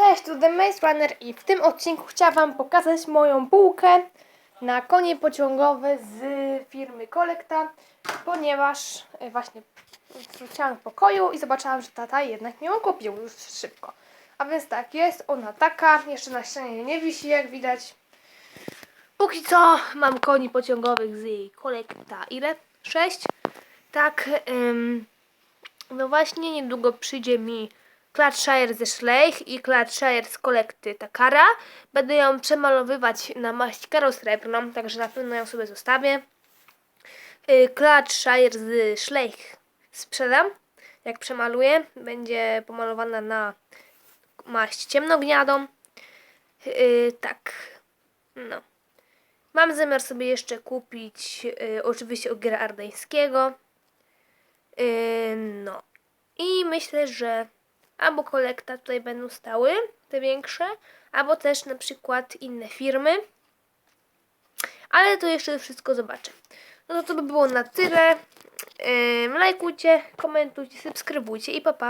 Cześć, tu The Maze Runner i w tym odcinku chciałam Wam pokazać moją bułkę na konie pociągowe z firmy Kolekta, ponieważ e, właśnie wróciłam do pokoju i zobaczyłam, że tata jednak ją kupił już szybko. A więc tak, jest ona taka, jeszcze na ścianie nie wisi jak widać. Póki co mam koni pociągowych z jej Kolekta. Ile? Sześć? Tak, ym, no właśnie niedługo przyjdzie mi Cladshire ze Schleich i Cladshire z kolekty Takara. Będę ją przemalowywać na maść karosrebrną, także na pewno ją sobie zostawię. Y, Cladshire z Schleich sprzedam, jak przemaluję. Będzie pomalowana na maść ciemnogniadą. Yy, tak, no. Mam zamiar sobie jeszcze kupić y, oczywiście ogiera ardeńskiego. Yy, no. I myślę, że albo kolekta tutaj będą stały, te większe, albo też na przykład inne firmy. Ale to jeszcze wszystko zobaczę. No to to by było na tyle. Lajkujcie, komentujcie, subskrybujcie i papa. Pa.